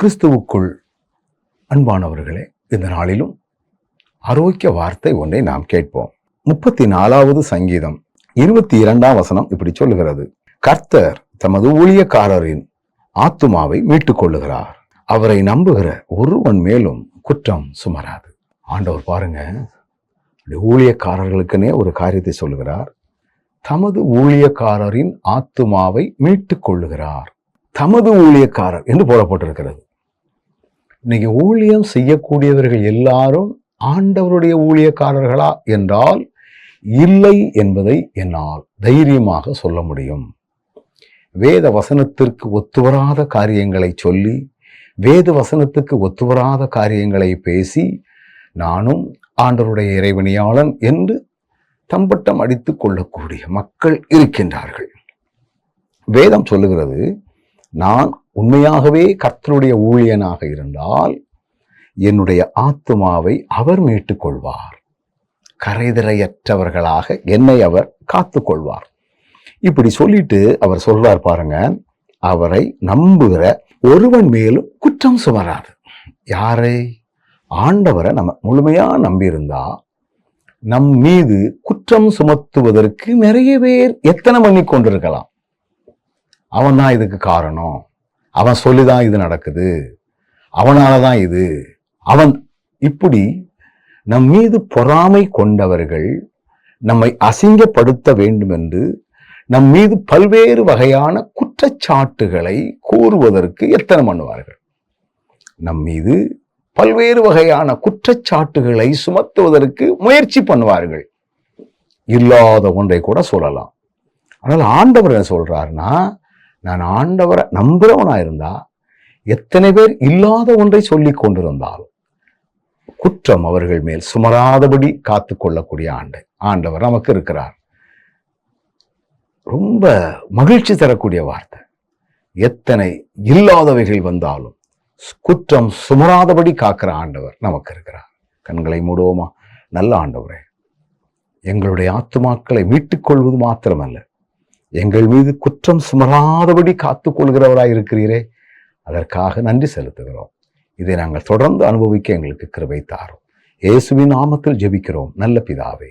கிறிஸ்துவுக்குள் அன்பானவர்களே இந்த நாளிலும் ஆரோக்கிய வார்த்தை ஒன்றை நாம் கேட்போம். முப்பத்தி நாலாவது சங்கீதம் இருபத்தி இரண்டாம் வசனம் இப்படி சொல்லுகிறது. கர்த்தர் தமது ஊழியக்காரரின் ஆத்துமாவை மீட்டுக் கொள்ளுகிறார் அவரை நம்புகிற ஒருவன் மேலும் குற்றம் சுமராது. ஆண்டவர் பாருங்க ஊழியக்காரர்களுக்குன்னே ஒரு காரியத்தை சொல்லுகிறார். தமது ஊழியக்காரரின் ஆத்துமாவை மீட்டுக் கொள்ளுகிறார் தமது ஊழியக்காரர் என்று போடப்பட்டிருக்கிறது. இன்னைக்கு ஊழியம் செய்யக்கூடியவர்கள் எல்லாரும் ஆண்டவருடைய ஊழியக்காரர்களா என்றால் இல்லை என்பதை என்னால் தைரியமாக சொல்ல முடியும். வேத வசனத்திற்கு ஒத்துவராத காரியங்களை சொல்லி வேத வசனத்துக்கு ஒத்துவராத காரியங்களை பேசி நானும் ஆண்டவருடைய இறைவனியாளன் என்று தம்பட்டம் அடித்து கொள்ளக்கூடிய மக்கள் இருக்கின்றார்கள். வேதம் சொல்லுகிறது நான் உண்மையாகவே கர்த்தருடைய ஊழியனாக இருந்தால் என்னுடைய ஆத்துமாவை அவர் மீட்டுக்கொள்வார். கரைதிரையற்றவர்களாக என்னை அவர் காத்துக்கொள்வார். இப்படி சொல்லிட்டு அவர் சொல்றார் பாருங்க அவரை நம்புகிற ஒருவன் மேலும் குற்றம் சுமராது. யாரை? ஆண்டவரை நம்ம முழுமையா நம்பியிருந்தா நம் மீது குற்றம் சுமத்துவதற்கு நிறைய பேர் எத்தனை பண்ணி கொண்டிருக்கலாம் அவன் தான் இதுக்கு காரணம். அவன் சொல்லி தான் இது நடக்குது. அவனால தான் இது. அவன் இப்படி நம் மீது பொறாமை கொண்டவர்கள் நம்மை அசிங்கப்படுத்த வேண்டும் என்று நம் மீது பல்வேறு வகையான குற்றச்சாட்டுகளை கூறுவதற்கு எத்தனை பண்ணுவார்கள்? நம் மீது பல்வேறு வகையான குற்றச்சாட்டுகளை சுமத்துவதற்கு முயற்சி பண்ணுவார்கள். இல்லாத ஒன்றை கூட சொல்லலாம். ஆனால் ஆண்டவர் என்ன சொல்றாருன்னா நான் ஆண்டவரை நம்புகிறவனாக இருந்தால் எத்தனை பேர் இல்லாத ஒன்றை சொல்லி கொண்டிருந்தாலும் குற்றம் அவர்கள் மேல் சுமராதபடி காத்து கொள்ளக்கூடிய ஆண்டு ஆண்டவர் நமக்கு இருக்கிறார். ரொம்ப மகிழ்ச்சி தரக்கூடிய வார்த்தை. எத்தனை இல்லாதவைகள் வந்தாலும் குற்றம் சுமராதபடி காக்கிற ஆண்டவர் நமக்கு இருக்கிறார். கண்களை மூடுவோமா? நல்ல ஆண்டவரே எங்களுடைய ஆத்துமாக்களை மீட்டுக்கொள்வது மாத்திரமல்ல. எங்கள் மீது குற்றம் சுமராதபடி காத்து கொள்கிறவராய் இருக்கிறீரே அதற்காக நன்றி செலுத்துகிறோம். இதை நாங்கள் தொடர்ந்து அனுபவிக்க எங்களுக்கு கிருபை தாரும். இயேசுவின் நாமத்தில் ஜெபிக்கிறோம். நல்ல பிதாவே